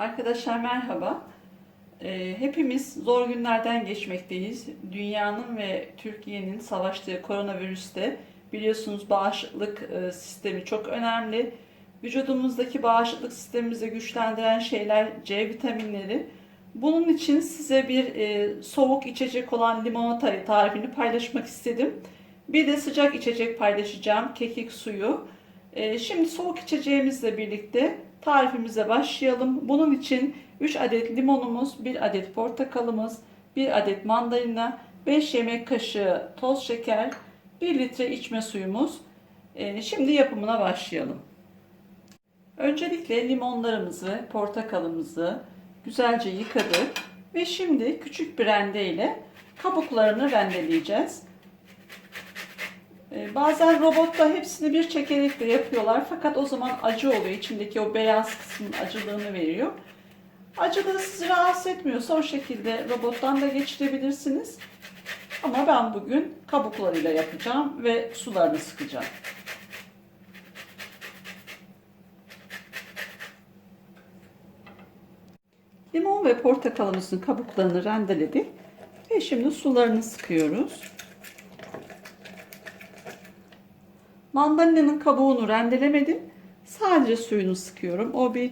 Arkadaşlar merhaba. Ee, hepimiz zor günlerden geçmekteyiz. Dünyanın ve Türkiye'nin savaştığı koronavirüste biliyorsunuz bağışıklık e, sistemi çok önemli. Vücudumuzdaki bağışıklık sistemimizi güçlendiren şeyler C vitaminleri. Bunun için size bir e, soğuk içecek olan limonata tarifini paylaşmak istedim. Bir de sıcak içecek paylaşacağım, kekik suyu. E, şimdi soğuk içeceğimizle birlikte tarifimize başlayalım. Bunun için 3 adet limonumuz, 1 adet portakalımız, 1 adet mandalina, 5 yemek kaşığı toz şeker, 1 litre içme suyumuz. E, şimdi yapımına başlayalım. Öncelikle limonlarımızı portakalımızı güzelce yıkadık ve şimdi küçük bir rende ile kabuklarını rendeleyeceğiz. Bazen robotta hepsini bir çekerek yapıyorlar fakat o zaman acı oluyor. İçindeki o beyaz kısmın acılığını veriyor. Acılığı sizi rahatsız etmiyorsa o şekilde robottan da geçirebilirsiniz. Ama ben bugün kabuklarıyla yapacağım ve sularını sıkacağım. Limon ve portakalımızın kabuklarını rendeledik ve şimdi sularını sıkıyoruz. Mandalina'nın kabuğunu rendelemedim. Sadece suyunu sıkıyorum. O bir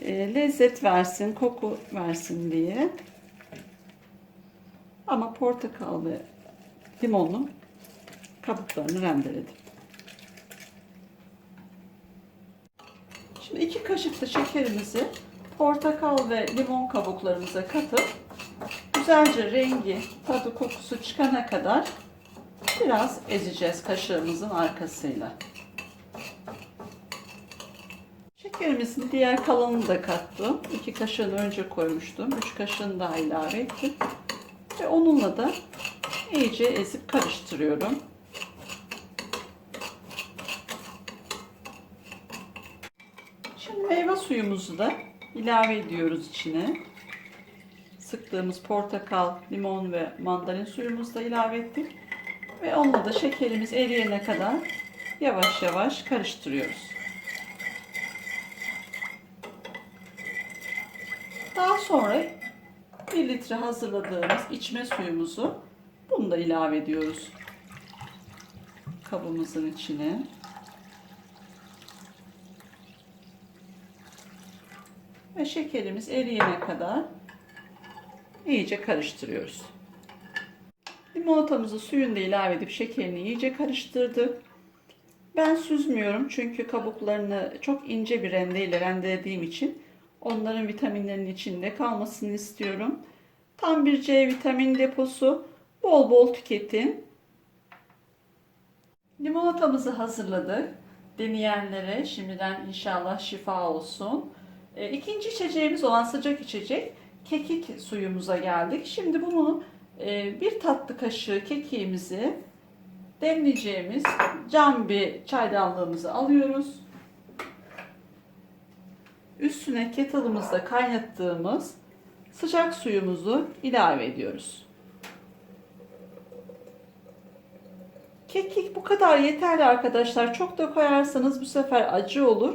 e, lezzet versin, koku versin diye. Ama portakal ve limonun kabuklarını rendeledim. Şimdi iki kaşık da şekerimizi portakal ve limon kabuklarımıza katıp güzelce rengi, tadı, kokusu çıkana kadar biraz ezeceğiz kaşığımızın arkasıyla. Şekerimizin diğer kalanını da kattım. İki kaşığını önce koymuştum. Üç kaşığını daha ilave ettim. Ve onunla da iyice ezip karıştırıyorum. Şimdi meyve suyumuzu da ilave ediyoruz içine. Sıktığımız portakal, limon ve mandalin suyumuzu da ilave ettik. Ve onunla da şekerimiz eriyene kadar yavaş yavaş karıştırıyoruz. Daha sonra 1 litre hazırladığımız içme suyumuzu bunu da ilave ediyoruz. Kabımızın içine. Ve şekerimiz eriyene kadar iyice karıştırıyoruz. Limonatamızı suyunu da ilave edip şekerini iyice karıştırdık. Ben süzmüyorum çünkü kabuklarını çok ince bir rendeyle rendelediğim için onların vitaminlerinin içinde kalmasını istiyorum. Tam bir C vitamin deposu. Bol bol tüketin. Limonatamızı hazırladık. Deneyenlere şimdiden inşallah şifa olsun. E, ikinci içeceğimiz olan sıcak içecek kekik suyumuza geldik. Şimdi bunu bir tatlı kaşığı kekiğimizi demleyeceğimiz cam bir çaydanlığımızı alıyoruz. Üstüne kettle'ımızda kaynattığımız sıcak suyumuzu ilave ediyoruz. Kekik bu kadar yeterli arkadaşlar. Çok da koyarsanız bu sefer acı olur.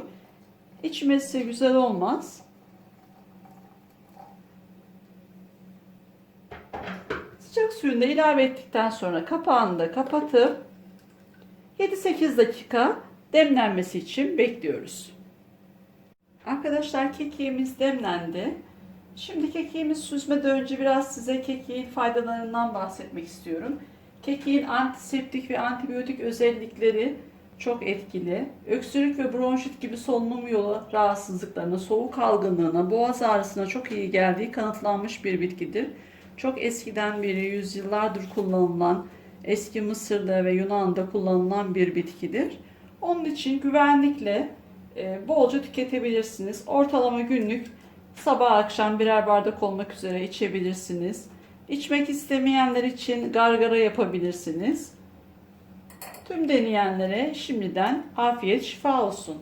İçmesi güzel olmaz. Sıcak suyunu da ilave ettikten sonra kapağını da kapatıp 7-8 dakika demlenmesi için bekliyoruz. Arkadaşlar kekiğimiz demlendi. Şimdi kekiğimiz süzmeden önce biraz size kekiğin faydalarından bahsetmek istiyorum. Kekiğin antiseptik ve antibiyotik özellikleri çok etkili. Öksürük ve bronşit gibi solunum yolu rahatsızlıklarına, soğuk algınlığına, boğaz ağrısına çok iyi geldiği kanıtlanmış bir bitkidir. Çok eskiden beri yüzyıllardır kullanılan, eski Mısır'da ve Yunan'da kullanılan bir bitkidir. Onun için güvenlikle e, bolca tüketebilirsiniz. Ortalama günlük sabah akşam birer bardak olmak üzere içebilirsiniz. İçmek istemeyenler için gargara yapabilirsiniz. Tüm deneyenlere şimdiden afiyet şifa olsun.